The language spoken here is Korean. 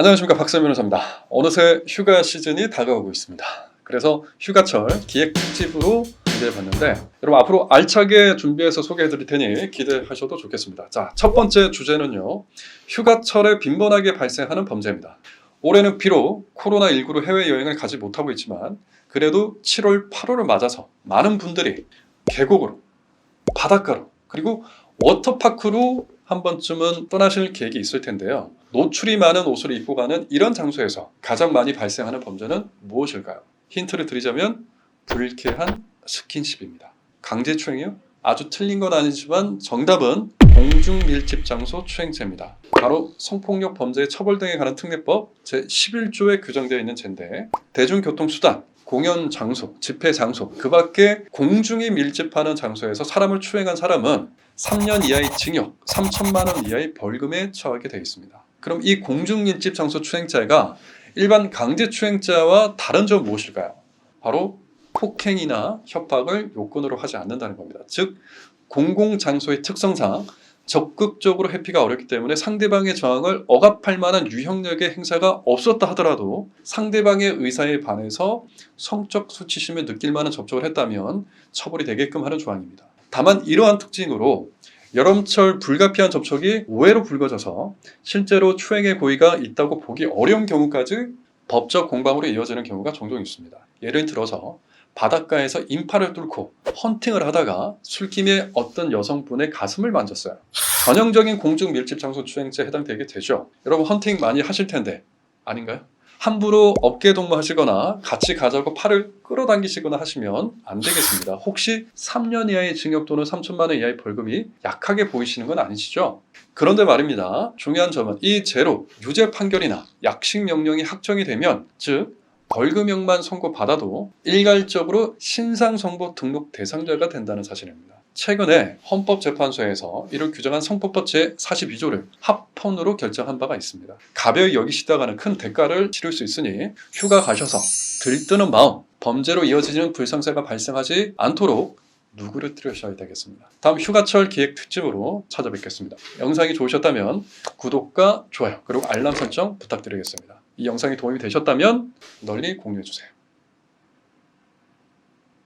안녕하십니까 박선 변호사입니다. 어느새 휴가 시즌이 다가오고 있습니다. 그래서 휴가철 기획 특집으로 기대해 봤는데 여러분 앞으로 알차게 준비해서 소개해 드릴 테니 기대하셔도 좋겠습니다. 자, 첫 번째 주제는요. 휴가철에 빈번하게 발생하는 범죄입니다. 올해는 비록 코로나19로 해외여행을 가지 못하고 있지만 그래도 7월, 8월을 맞아서 많은 분들이 계곡으로, 바닷가로, 그리고 워터파크로 한 번쯤은 떠나실 계획이 있을 텐데요. 노출이 많은 옷을 입고 가는 이런 장소에서 가장 많이 발생하는 범죄는 무엇일까요? 힌트를 드리자면 불쾌한 스킨십입니다. 강제추행이요? 아주 틀린 건 아니지만 정답은 공중 밀집 장소 추행죄입니다. 바로 성폭력 범죄의 처벌 등에 관한 특례법 제11조에 규정되어 있는 죄인데 대중교통수단, 공연 장소, 집회 장소, 그 밖에 공중이 밀집하는 장소에서 사람을 추행한 사람은 3년 이하의 징역, 3천만 원 이하의 벌금에 처하게 되어 있습니다. 그럼 이 공중 밀집 장소 추행죄가 일반 강제 추행죄와 다른 점은 무엇일까요? 바로 폭행이나 협박을 요건으로 하지 않는다는 겁니다. 즉 공공 장소의 특성상 적극적으로 회피가 어렵기 때문에 상대방의 저항을 억압할 만한 유형력의 행사가 없었다 하더라도 상대방의 의사에 반해서 성적 수치심을 느낄 만한 접촉을 했다면 처벌이 되게끔 하는 조항입니다. 다만 이러한 특징으로 여름철 불가피한 접촉이 오해로 불거져서 실제로 추행의 고의가 있다고 보기 어려운 경우까지 법적 공방으로 이어지는 경우가 종종 있습니다. 예를 들어서 바닷가에서 인파를 뚫고 헌팅을 하다가 술김에 어떤 여성분의 가슴을 만졌어요. 전형적인 공중 밀집 장소 추행죄에 해당되게 되죠. 여러분 헌팅 많이 하실 텐데 아닌가요? 함부로 어깨 동무하시거나 같이 가자고 팔을 끌어당기시거나 하시면 안 되겠습니다. 혹시 3년 이하의 징역 또는 3천만 원 이하의 벌금이 약하게 보이시는 건 아니시죠? 그런데 말입니다. 중요한 점은 이 죄로 유죄 판결이나 약식 명령이 확정이 되면 즉 벌금형만 선고받아도 일괄적으로 신상정보 등록 대상자가 된다는 사실입니다. 최근에 헌법재판소에서 이를 규정한 성폭법 제42조를 합헌으로 결정한 바가 있습니다. 가벼이 여기시다가는 큰 대가를 치를 수 있으니 휴가 가셔서 들뜨는 마음, 범죄로 이어지는 불상사가 발생하지 않도록 누구를 들으셔야 되겠습니다. 다음 휴가철 기획 특집으로 찾아뵙겠습니다. 영상이 좋으셨다면 구독과 좋아요 그리고 알람 설정 부탁드리겠습니다. 이 영상이 도움이 되셨다면 널리 공유해 주세요.